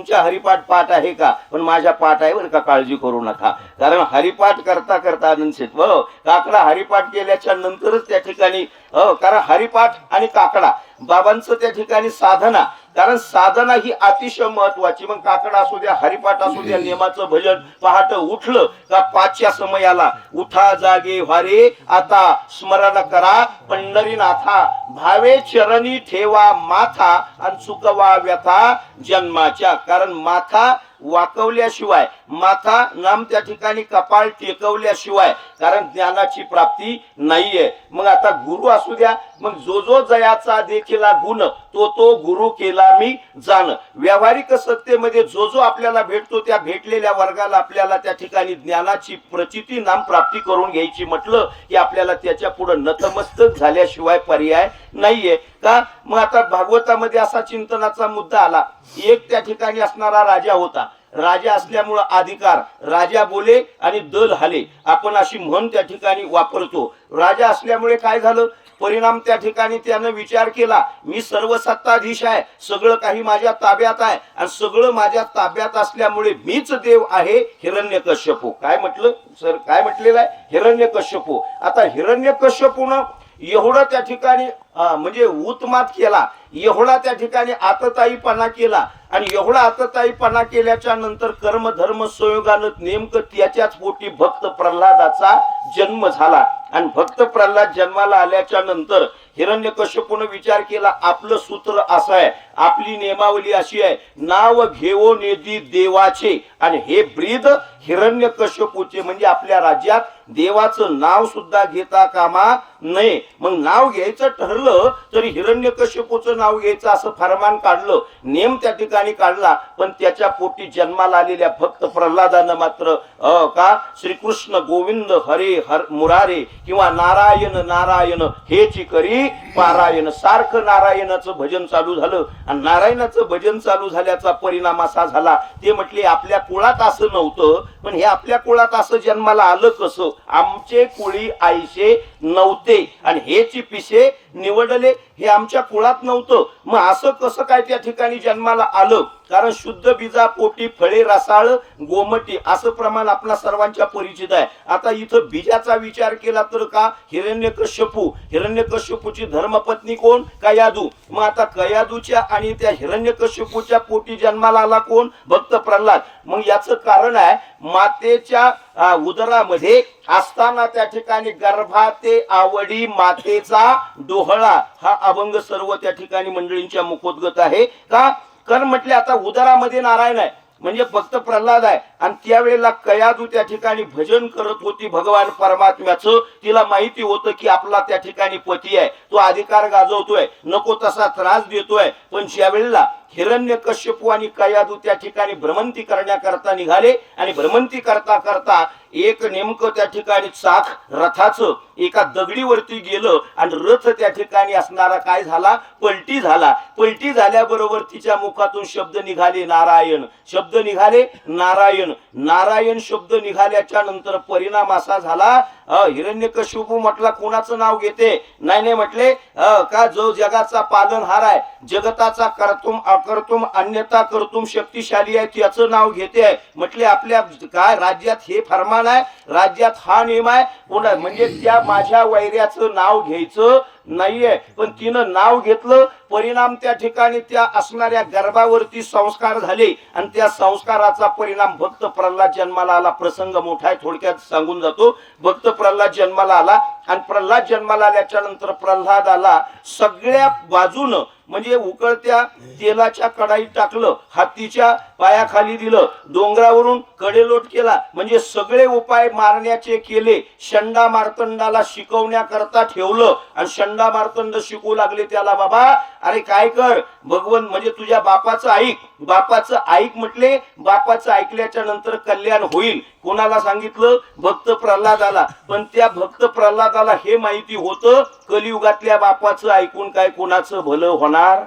तुमच्या हरिपाठ पाठ आहे का? पण माझ्या पाठ आहे बरं का काळजी करू नका. कारण हरिपाठ करता करता आनंद शेत हो काकडा हरिपाठ केल्याच्या नंतरच त्या ठिकाणी हो कारण हरिपाठ आणि काकडा बाबांचं त्या ठिकाणी साधना कारण साधना ही अतिशय महत्वाची. मग काकड असू द्या हरिपाठ असू द्या नेमाचं भजन पहाट उठलं का पाचच्या समयाला? उठा जागे व्हारे आता स्मरण करा पंढरीनाथा भावे चरणी ठेवा माथा आणि चुकवा व्यथा जन्माच्या. कारण माथा वाकवल्याशिवाय माथा नाम त्या ठिकाणी कपाळ टेकवल्याशिवाय कारण ज्ञानाची प्राप्ती नाहीये. मग आता गुरु असू द्या मग जो जो जयाचा देखील गुण तो तो गुरु केला मी जाण. व्यावहारिक सत्तेमध्ये जो जो आपल्याला भेटतो त्या भेटलेल्या वर्गाला आपल्याला त्या ठिकाणी ज्ञानाची प्रचिती नाम प्राप्ती करून घ्यायची म्हटलं की आपल्याला त्याच्या पुढे नतमस्तक झाल्याशिवाय पर्याय नाहीये. का? मग आता भागवतामध्ये असा चिंतनाचा मुद्दा आला. एक त्या ठिकाणी असणारा राजा होता. राजा असल्यामुळं अधिकार राजा बोले आणि दल हाले. आपण अशी म्हण त्या ठिकाणी वापरतो. राजा असल्यामुळे काय झालं? परिणाम त्या ठिकाणी त्यानं विचार केला. मी सर्व सत्ताधीश आहे. सगळं काही माझ्या ताब्यात आहे. आणि सगळं माझ्या ताब्यात असल्यामुळे मीच देव आहे हिरण्यकश्यपू. काय म्हटलं? सर काय म्हटलेलं आहे? हिरण्यकश्यपू. आता हिरण्यकश्यपूनं एवढं त्या ठिकाणी म्हणजे उतमात केला एवढा त्या ठिकाणी आतताईपणा केला आणि एवढा आतताईपणा केल्याच्यानंतर कर्म धर्म संयोगानं नेमकं त्याच्याच पोटी भक्त प्रल्हादाचा जन्म झाला. आणि भक्त प्रल्हाद जन्माला आल्याच्यानंतर हिरण्यकश्यपून विचार केला आपलं सूत्र असं आहे आपली नियमावली अशी आहे नाव घेवो नेदी देवाचे. आणि हे ब्रीद हिरण्यकश्यपूचे म्हणजे आपल्या राज्यात देवाचं नाव सुद्धा घेता कामा नये. मग नाव घ्यायचं ठरलं तरी हिरण्यकश्यपूचं नाव घ्यायचं असं फरमान काढलं नेम त्या ठिकाणी काढला पण त्याच्या पोटी जन्माला आलेल्या भक्त प्रल्हादानं मात्र अ का? श्रीकृष्ण गोविंद हरे हर मुरारे किंवा नारायण नारायण हेची करी पारायण सारखं नारायणाचं भजन चालू झालं. आणि नारायणाचं भजन चालू झाल्याचा परिणाम असा झाला. ते म्हटले आपल्या कुळात असं नव्हतं पण हे आपल्या कुळात असं जन्माला आलं कसं? आमचे कुळी आईशे नव्हते. आणि हेची पिसे निवडले हे आमच्या कुळात नव्हतं. मग असं कसं काय त्या ठिकाणी जन्माला आलं? कारण शुद्ध बीजा पोटी फळे रसाळ गोमटी असं प्रमाण आपल्या सर्वांच्या परिचित आहे. आता इथं बीजाचा विचार केला तर का? हिरण्यकश्यपू. हिरण्यकश्यपूची धर्मपत्नी कोण? कयादू. मग आता कयादूच्या आणि त्या हिरण्यकश्यपूच्या पोटी जन्माला आला कोण? भक्त प्रल्हाद. मग याचं कारण आहे मातेच्या उदरामध्ये असताना त्या ठिकाणी गर्भाते आवडी मातेचा डोहळा हा अभंग सर्व त्या ठिकाणी मंडळींच्या मुखोद्गत आहे. का? कारण म्हटले आता उदरामध्ये नारायण आहे म्हणजे फक्त प्रल्हाद आहे. आणि त्यावेळेला कयादू त्या ठिकाणी भजन करत होती भगवान परमात्म्याचं. तिला माहिती होतं की आपला त्या ठिकाणी पती आहे. तो अधिकार गाजवतोय नको तसा त्रास देतोय. पण ज्यावेळेला हिरण्य कश्यपू आणि कयादू त्या ठिकाणी भ्रमंती करण्याकरता निघाले. आणि भ्रमंती करता करता एक नेमकं त्या ठिकाणी चाक रथाचं एका दगडीवरती गेलं आणि रथ त्या ठिकाणी असणारा काय झाला? पलटी झाला. पलटी झाल्याबरोबर तिच्या मुखातून शब्द निघाले नारायण. शब्द निघाले नारायण. नारायण शब्द निघाल्याच्या नंतर परिणाम असा झाला हिरण्यकश्यपू म्हटला कोणाचं नाव घेते? नाही नाही म्हटले अ, का जो जगाचा पालनहार आहे जगताचा करतुम करतुम अन्यता करतुम शक्तिशाली आहे त्याचं नाव घेते आहे. म्हटले आपल्या काय राज्यात हे फरमान आहे? राज्यात हा नियम आहे. कोणा म्हणजे त्या माझ्या वैर्याचं नाव घ्यायचं नाहीये. पण तिनं नाव घेतलं परिणाम त्या ठिकाणी त्या असणाऱ्या गर्भावरती संस्कार झाले आणि त्या संस्काराचा परिणाम भक्त प्रल्हाद जन्माला आला. प्रसंग मोठा आहे थोडक्यात सांगून जातो. भक्त प्रल्हाद जन्माला आला आणि प्रल्हाद जन्माला आल्याच्यानंतर प्रल्हादाला सगळ्या बाजूनं म्हणजे उकळत्या तेलाच्या कढाईत टाकलं हत्तीच्या पायाखाली दिलं डोंगरावरून कडेलोट केला. म्हणजे सगळे उपाय मारण्याचे केले. शंडा मार्तंडाला शिकवण्याकरता ठेवलं आणि शंडा मार्तंड शिकू लागले त्याला बाबा. अरे काय कर? भगवन म्हणजे तुझ्या बापाचं ऐक. बापाचं ऐक म्हटले बापाचं ऐकल्याच्या नंतर कल्याण होईल. कोणाला सांगितलं? भक्त प्रल्हादाला. पण त्या भक्त प्रल्हादाला हे माहिती होतं कलियुगातल्या बापाचं ऐकून काय कोणाचं भलं होणार?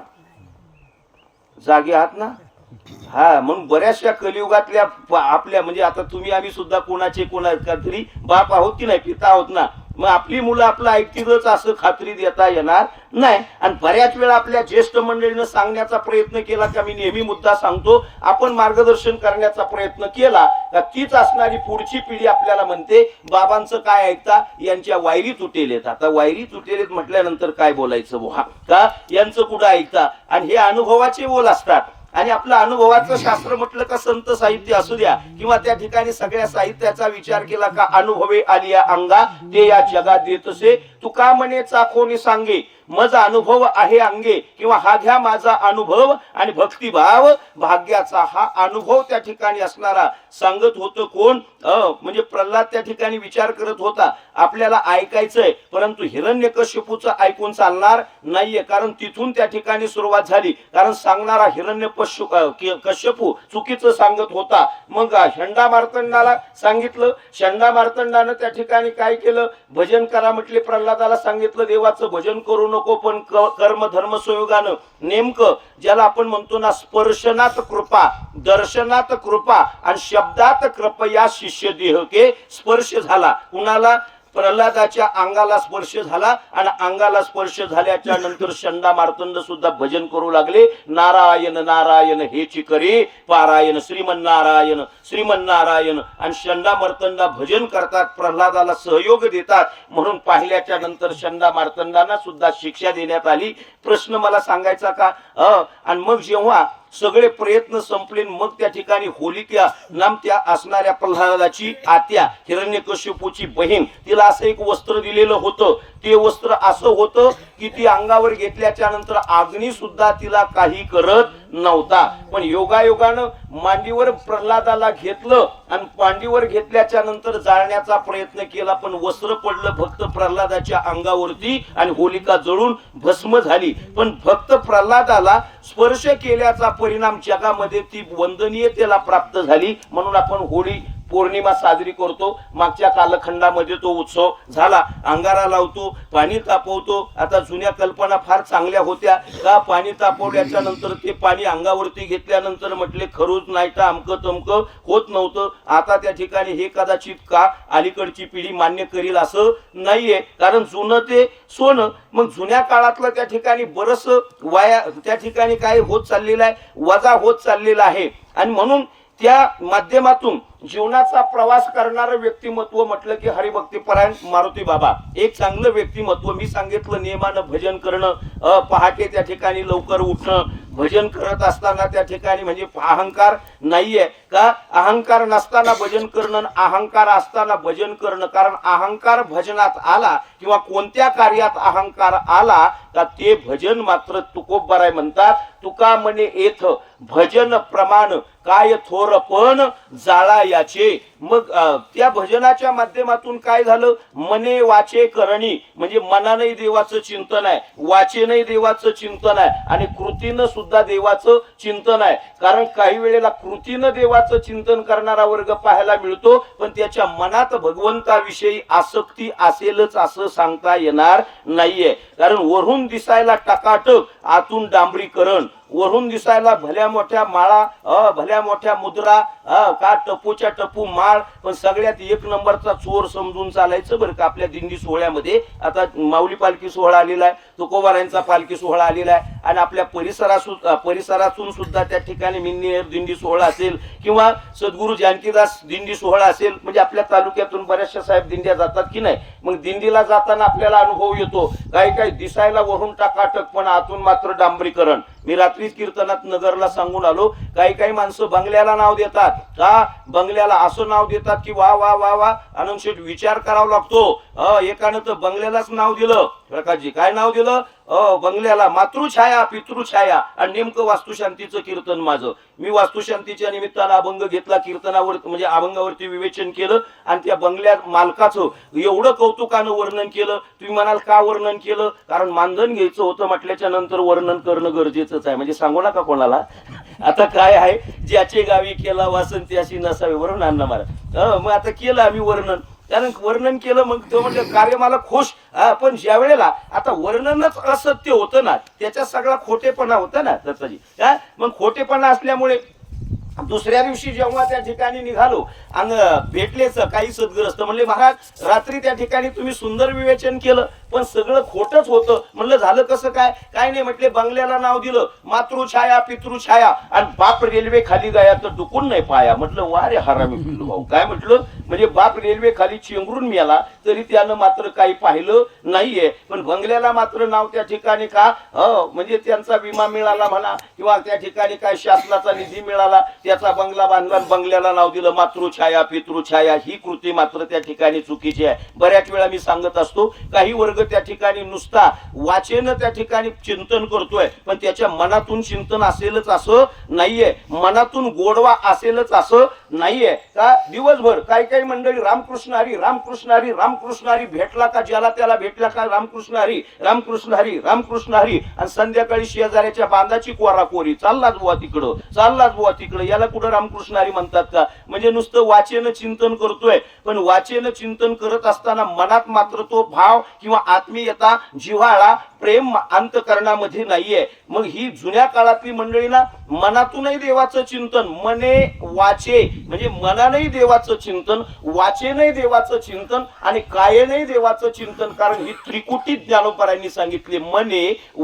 जागे आहात ना? हा म्हणून बऱ्याचशा कलियुगातल्या आपल्या म्हणजे आता तुम्ही आम्ही सुद्धा कोणाचे कोणा तरी बाप आहोत की नाही पिता आहोत ना? मग आपली मुलं आपलं ऐकतीलच असं खात्री देता येणार नाही. आणि बऱ्याच वेळा आपल्या ज्येष्ठ मंडळीनं सांगण्याचा प्रयत्न केला का मी नेहमी मुद्दा सांगतो आपण मार्गदर्शन करण्याचा प्रयत्न केला का तीच असणारी पुढची पिढी आपल्याला म्हणते बाबांचं काय ऐकता? यांच्या वायरी तुटेलेत. आता वायरी तुटेलेत म्हटल्यानंतर काय बोलायचं बोहा का? यांचं कुठं ऐकता? आणि हे अनुभवाचे बोल असतात. आणि आपलं अनुभवाचं शास्त्र म्हटलं का संत साहित्य असू द्या किंवा त्या ठिकाणी सगळ्या साहित्याचा विचार केला का अनुभवे आली या अंगा ते या जगात देतसे तू का म्हणे चाखोनी सांगे माझा अनुभव आहे अंगे किंवा हा घ्या माझा अनुभव आणि भक्तिभाव भाग्याचा हा अनुभव त्या ठिकाणी असणारा. सांगत होतं कोण? म्हणजे प्रल्हाद त्या ठिकाणी विचार करत होता आपल्याला ऐकायचंय परंतु हिरण्यकश्यपूचं ऐकून चालणार नाहीये कारण तिथून त्या ठिकाणी सुरुवात झाली. कारण सांगणारा हिरण्य कश्यपू चुकीचं सांगत होता. मग शंडा मार्तंडाला सांगितलं. शंडा मार्तंडानं त्या ठिकाणी काय केलं? भजन करा म्हटले प्रल्हादाला सांगितलं देवाचं भजन करू नको पण क- कर्म धर्म संयोगानं नेमकं ज्याला आपण म्हणतो ना स्पर्शनात कृपा दर्शनात कृपा आणि शब्दात कृपया शिष्य देहके स्पर्श झाला. कुणाला? प्रल्हादाच्या अंगाला स्पर्श झाला आणि अंगाला स्पर्श झाल्याच्यानंतर शंडा मार्तंड सुद्धा भजन करू लागले. नारायण नारायण हेची करी पारायण श्रीमन नारायण श्रीमन नारायण. आणि शंडा मार्तंडा भजन करतात प्रल्हादाला सहयोग देतात. म्हणून पाहिल्याच्या नंतर शंडा मार्तंडांना सुद्धा शिक्षा देण्यात आली. प्रश्न मला सांगायचा का? अ आणि मग जेव्हा सगळे प्रयत्न संपले मग त्या ठिकाणी होलिका नामत्या असणाऱ्या प्रल्हादाची आत्या हिरण्यकश्यपूची बहीण तिला असं एक वस्त्र दिलेलं होतं. ते वस्त्र असं होतं की ती अंगावर घेतल्याच्या नंतर अग्नी सुद्धा तिला काही करत नव्हता. पण योगायोगानं मांडीवर प्रल्हादाला घेतलं आणि पांडीवर घेतल्याच्या नंतर जाळण्याचा प्रयत्न केला पण वस्त्र पडलं फक्त प्रल्हादाच्या अंगावरती आणि होलिका जळून भस्म झाली. पण फक्त प्रल्हादाला स्पर्श केल्याचा परिणाम जगामध्ये ती वंदनीयतेला प्राप्त झाली. म्हणून आपण होळी पौर्णिमा साजरी करतो. मागच्या कालखंडामध्ये तो उत्सव झाला. अंगारा लावतो पाणी तापवतो. आता जुन्या कल्पना फार चांगल्या होत्या. का पाणी तापवल्याच्या नंतर ते पाणी अंगावरती घेतल्यानंतर म्हटले खरूच नाही तर अमकं तमकं होत नव्हतं. आता त्या ठिकाणी हे कदाचित का अलीकडची पिढी मान्य करील असं नाहीये. कारण जुनं ते सोनं. मग जुन्या काळातलं त्या ठिकाणी बरस वाया त्या ठिकाणी काय होत चाललेलं आहे? वजा होत चाललेला आहे. आणि म्हणून त्या माध्यमातून जीवनाचा प्रवास करणारं व्यक्तिमत्व म्हटलं की हरिभक्तीपरायण मारुती बाबा. एक चांगलं व्यक्तिमत्व मी सांगितलं नियमानं भजन करणं अ, पहाटे त्या ठिकाणी लवकर उठणं भजन करत असताना त्या ठिकाणी म्हणजे अहंकार नाहीये. का? अहंकार नसताना भजन करणं आणि अहंकार असताना भजन करणं. कारण अहंकार भजनात आला किंवा कोणत्या कार्यात अहंकार आला का ते भजन मात्र तुकोबराय म्हणतात. तुका म्हणे येथ भजन प्रमाण काय थोर पण जाळा याचे. मग त्या भजनाच्या माध्यमातून काय झालं? मने वाचे करणी. म्हणजे मनाने देवाचं चिंतन आहे. वाचेनही देवाचं चिंतन आहे. आणि कृतीनं सुद्धा देवाचं चिंतन आहे. कारण काही वेळेला कृतीनं देवाचं चिंतन करणारा वर्ग पाहायला मिळतो पण त्याच्या मनात भगवंताविषयी आसक्ती असेलच असं सांगता येणार नाहीये. कारण वरून दिसायला टकाटक आतून डांबरीकरण वरून दिसायला भल्या मोठ्या माळा अ, भल्या मोठ्या मुद्रा अ, का टपूच्या टपू माळ पण सगळ्यात एक नंबरचा चोर समजून चालायचं बरं का आपल्या दिंडी सोहळ्यामध्ये. आता माऊली पालखी सोहळा आलेला आहे तुकोबारांचा पालखी सोहळा आलेला आहे आणि आपल्या परिसरासू परिसरातून सुद्धा त्या ठिकाणी मिन्नी दिंडी सोहळा असेल किंवा सद्गुरू जानकीदास दिंडी सोहळा असेल म्हणजे आपल्या तालुक्यातून बऱ्याचशा साहेब दिंड्या जातात की नाही? मग दिंडीला जाताना आपल्याला अनुभव येतो. काही काही दिसायला वरून टाकाटक पण आतून मात्र डांबरीकरण. मी रात्रीच कीर्तनात नगरला सांगून आलो. काही काही माणसं बंगल्याला नाव देतात. का बंगल्याला असं नाव देतात की वा वा वा वा. आनंद शेठ विचार करावा लागतो. अ, एकानं तर बंगल्यालाच नाव दिलं. प्रकाशजी काय नाव दिलं? बंगल्याला मातृछाया पितृछाया आणि नेमकं वास्तुशांतीचं कीर्तन माझं. मी वास्तुशांतीच्या निमित्तानं अभंग घेतला कीर्तनावर म्हणजे अभंगावरती विवेचन केलं आणि त्या बंगल्या मालकाचं एवढं कौतुकानं वर्णन केलं. तुम्ही म्हणाल का वर्णन केलं? कारण मानधन घ्यायचं होतं म्हटल्याच्या नंतर वर्णन करणं गरजेचंच आहे. म्हणजे सांगू नका कोणाला. आता काय आहे? ज्याचे गावी केला वासंती अशी नसावी बरोबर अण्णा महाराज. मग आता केलं आम्ही वर्णन. कारण वर्णन केलं मग तो म्हणजे कार्य मला खुश. पण ज्या वेळेला आता वर्णनच असत्य होतं ना त्याच्यात सगळा खोटेपणा होता ना दत्ताजी. मग खोटेपणा असल्यामुळे दुसऱ्या दिवशी जेव्हा त्या ठिकाणी निघालो आणि भेटलेच काही सद्ग्रस्त म्हणले महाराज रात्री त्या ठिकाणी तुम्ही सुंदर विवेचन केलं. पण सगळं खोटच होतं. म्हणलं झालं कसं काय? काय नाही म्हटले बंगल्याला नाव दिलं मातृछाया पितृछाया. आणि बाप रेल्वे खाली गाया तर डुकून नाही पाया. म्हटलं वा रे हरामी पिल्लू भाऊ. काय म्हटलं? म्हणजे बाप रेल्वे खाली चेंगरून मेला तरी त्यानं मात्र काही पाहिलं नाहीये. पण बंगल्याला मात्र नाव त्या ठिकाणी का? म्हणजे त्यांचा विमा मिळाला म्हणा किंवा त्या ठिकाणी काय शासनाचा निधी मिळाला त्याचा बंगला बांधला बंगल्याला नाव दिलं मातृछाया पितृछाया ही कृती मात्र त्या ठिकाणी चुकीची आहे. बऱ्याच वेळा मी सांगत असतो काही वर्ग त्या ठिकाणी नुसता वाचेनं त्या ठिकाणी चिंतन करतोय पण त्याच्या मनातून चिंतन असेलच असं नाहीये. मनातून गोडवा असेलच असं नाहीये. का? दिवसभर काही काही मंडळी रामकृष्ण हरी रामकृष्ण हरी रामकृष्ण हरी भेटला का? ज्याला त्याला भेटला का? रामकृष्ण हरी रामकृष्ण हरी रामकृष्ण हरी. आणि संध्याकाळी शेजाऱ्याच्या बांधाची कोरा कोरी चाललाच बुवा तिकडं. चाललाच बुवा तिकडं. याला कुठं रामकृष्ण हरी म्हणतात का? म्हणजे नुसतं वाचेनं चिंतन करतोय. पण वाचेनं चिंतन करत असताना मनात मात्र तो भाव किंवा आत्मीयता जिव्हाळा प्रेम अंतकरणामध्ये नाहीये. मग ही जुन्या काळातली मंडळी ना मनातूनही देवाचं चिंतन मने वाचे म्हणजे मनानही देवाचं चिंतन वाचेनही देवाचं चिंतन आणि कायेनही देवाचं चिंतन. कारण ही त्रिकुटी ज्ञानोपरांनी सांगितले मने